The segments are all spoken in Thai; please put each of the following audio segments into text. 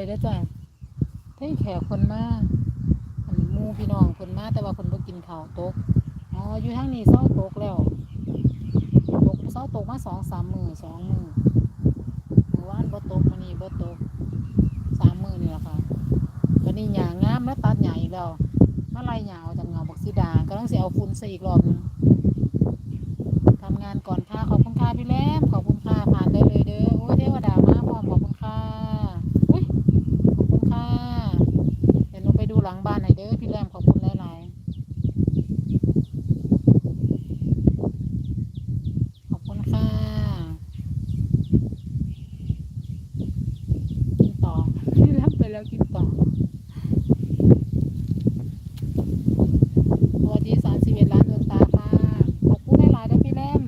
ได้เด้จ้ะเท่แขกคนมาอันมูพี่น้องคนมาแต่ว่าคนบ่กินข้าวตกอ๋ออยู่ทางนี้เศร้าตกแล้วตกเศร้าตกมาสองสามมือสองมือมื่อวานบ่ตกมื้อนี้บ่ตกสามมือนี่แหละค่ะวันนี้หญ้างงามแล้วตัดหญ้าอีกแล้วมาไล่หญ้าออกจากเงาบักสีดาก็ต้องเสิเอาฝุ่นใส่อีกรอบหนึงทำงานก่อนค่ะขอบคุณค่ะพี่แรมขอบคุณค่ะผ่านได้เลยเด้อโอ้ยเทวดามาพร้อมขอบคุณค่ะอุ้ยขอบคุณค่ะเดี๋ยวหนูไปดู หลังบ้านหน่อยเด้อพี่แรมขอบคุณหลายๆขอบคุณค่ะกินต่อพี่แรมไปแล้วกินต่อ สวัสดีสามสิบเอ็ดล้านดวงตาค่ะ ขอบคุณหลายๆด้วยพี่แรม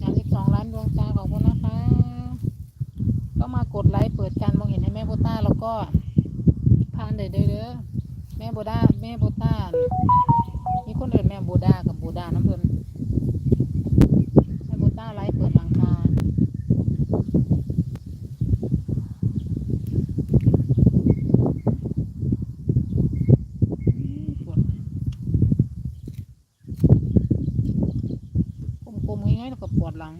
สามสิบสองล้านดวงตาขอบคุณนะคะ ก็มากดไลค์เปิดการมองเห็นให้แม่โบต้าแล้ว ก็พานเด้อเด้อแม่โบด้าแม่โบต้ามีคนเดินแม่โบด้ากับโบด้าน้ำเพิ่นแม่โบต้าไลค์เปิดหลังคาอืมปวดกลมๆง่ายๆแล้วก็ปวดหลัง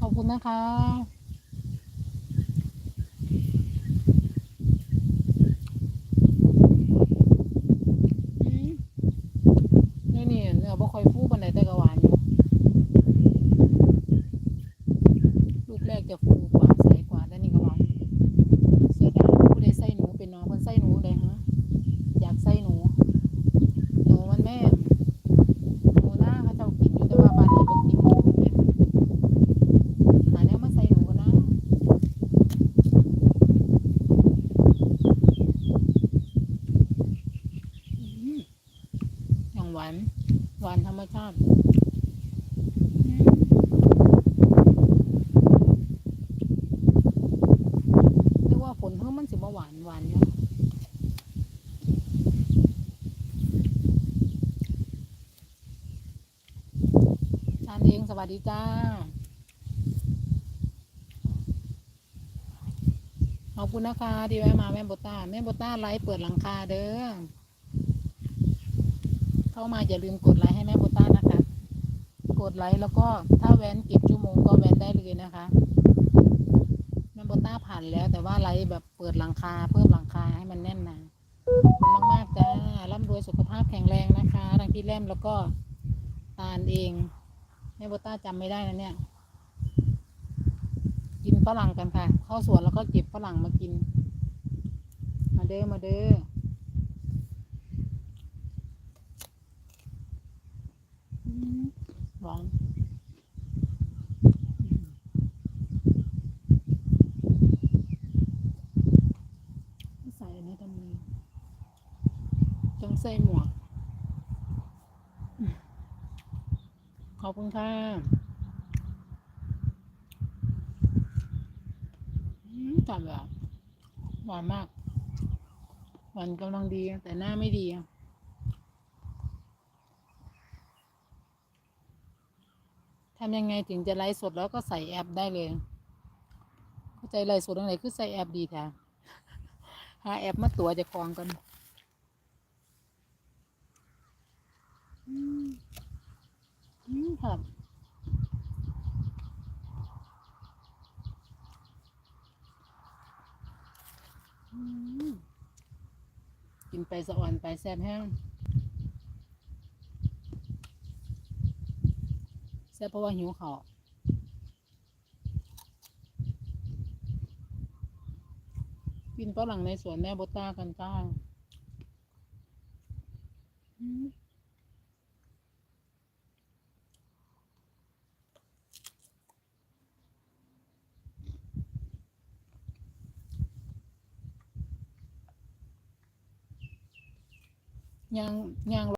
ขอบคุณนะคะ อืมนี่นี่เนื้อบ่ ค่อยฟูปานใดแต่ก็หวานอยู่ลูกแรกจะฟูกว่าใสกว่าแต่นี่ก็หวานเสียดายผู้ใดใส่หนูเป็นน้องเพิ่นใส่หนูเลยฮะอยากใส่หนูหนูมันแม่หนูหน้าเขาเจ้ากินอยู่แต่ว่าบ้านนี้บ่กินหนูเนี่ยหาแนวมาใส่หนูกันนะอืมอย่างหวาน วานธรรมชาติ เรียกว่าผลเพิ่มมันสิบหวานหวานอยู่ทานเองสวัสดีจ้า ขอบคุณนะคะที่แวะมาแม่โบต้าแม่โบต้าไลฟ์เปิดหลังคาเด้อ เข้ามาอย่าลืมกดไลค์ให้แม่โบต้านะคะ กดไลค์แล้วก็ถ้าแว้นเก็บชั่วโมงก็แว้นได้เลยนะคะแม่โบต้าผ่านแล้วแต่ว่าไลค์แบบเปิดหลังคาเพิ่มหลังคาให้มันแน่นหนาขอบคุณมากๆจ้าร่ำรวยสุขภาพแข็งแรงนะคะทั้งพี่แรมแล้วก็ตาลเองแม่โบต้าจำไม่ได้นะเนี่ย กินฝรั่งกันค่ะ เข้าสวนแล้วก็เก็บฝรั่งมากิน มาเด้อมาเด้อมหวานใส่อันนี้ทำไมต้องใส่หมวก ขอบคุณค่ะจัดแบบหวานมาก หวานกำลังดี แต่หน้าไม่ดีทำยังไงถึงจะไลฟ์สดแล้วก็ใส่แอปได้เลย เข้าใจไลฟ์สดตรงไหนคือใส่แอปดีแท้หาแอปมาตัวจะคลองกันอืม อืมครับอืมกินไปสะอ่อนไปแซ่บแห้งแซ่บเพราะว่าหิวเขากินฝรั่งในสวนแม่โบต้ากันจ้า ย่างย่าง